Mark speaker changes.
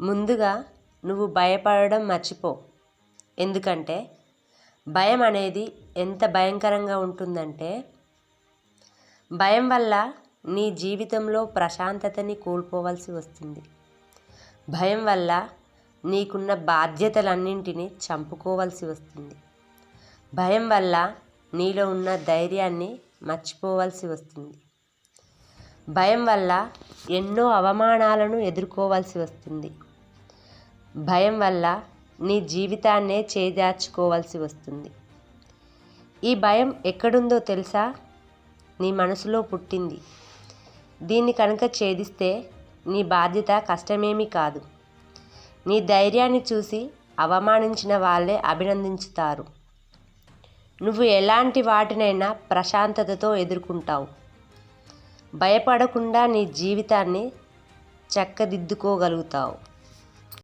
Speaker 1: ముందుగా నువ్వు భయపడడం మర్చిపో. ఎందుకంటే భయం అనేది ఎంత భయంకరంగా ఉంటుందంటే భయం వల్ల నీ జీవితంలో ప్రశాంతతని కోల్పోవలసి వస్తుంది. భయం వల్ల నీకున్న బాధ్యతలన్నింటినీ చంపుకోవాల్సి వస్తుంది. భయం వల్ల నీలో ఉన్న ధైర్యాన్ని మర్చిపోవలసి వస్తుంది. భయం వల్ల ఎన్నో అవమానాలను ఎదుర్కోవాల్సి వస్తుంది. భయం వల్ల నీ జీవితాన్నే చేజార్చుకోవాల్సి వస్తుంది. ఈ భయం ఎక్కడుందో తెలుసా? నీ మనసులో పుట్టింది. దీన్ని కనుక ఛేదిస్తే నీ బాధ్యత కష్టమేమీ కాదు. నీ ధైర్యాన్ని చూసి అవమానించిన వాళ్ళే అభినందించుతారు. నువ్వు ఎలాంటి వాటినైనా ప్రశాంతతతో ఎదుర్కొంటావు. భయపడకుండా నీ జీవితాన్ని చక్కదిద్దుకోగలుగుతావు.